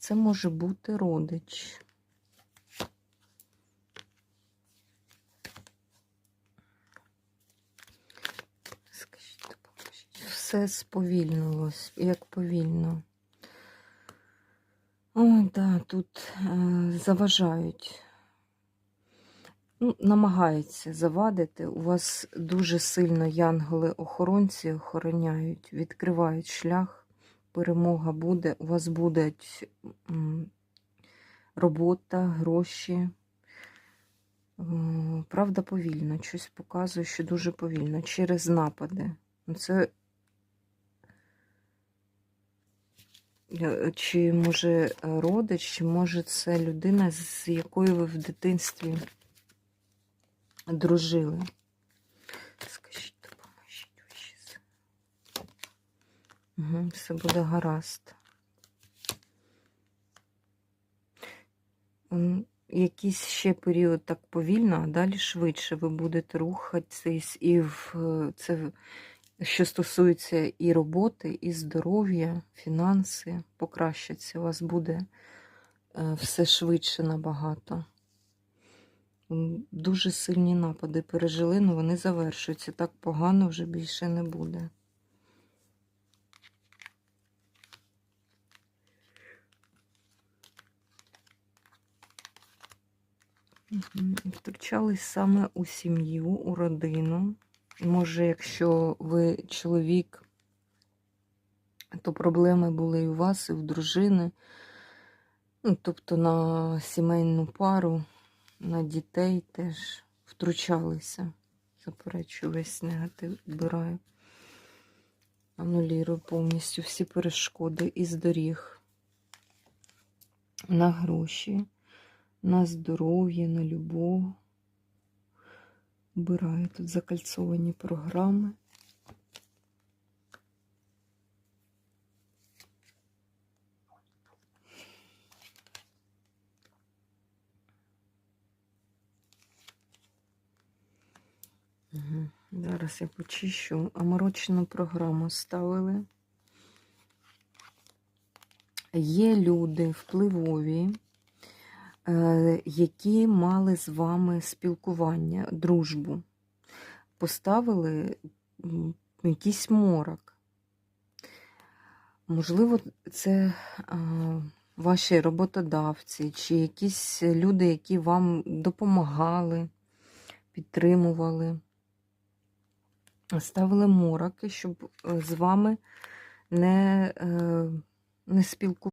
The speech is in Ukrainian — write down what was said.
Це може бути родич. Скажіть. Все сповільнилось, як повільно. Ой, да, тут е, заважають. Ну, намагаються завадити. У вас дуже сильно янголи-охоронці охороняють, відкривають шлях. Перемога буде. У вас буде м, робота, гроші. Е, Правда, повільно. Щось показує, що дуже повільно. Через напади. Ну, Це Чи може родич, чи може це людина, з якою ви в дитинстві дружили? Скажіть, допоможіть ваші сили. Угу, все буде гаразд. Якийсь ще період так повільно, а далі швидше ви будете рухатись і в це що стосується і роботи, і здоров'я, фінанси, покращаться. У вас буде е, все швидше набагато. Дуже сильні напади пережили, але вони завершуються. Так погано вже більше не буде. Втручались саме у сім'ю, у родину. Може, якщо ви чоловік, то проблеми були і у вас, і у дружини. Ну, тобто на сімейну пару, на дітей теж втручалися. Заперечую весь негатив, вбираю. Анулірую повністю всі перешкоди із доріг на гроші, на здоров'я, на любов. Вбираю тут закальцовані програми. Зараз я почищу. Аморочну програму ставили. Є люди впливові, які мали з вами спілкування, дружбу. Поставили якийсь морок. Можливо, це ваші роботодавці, чи якісь люди, які вам допомагали, підтримували. Ставили мороки, щоб е, з вами не, е, не спілкувалися.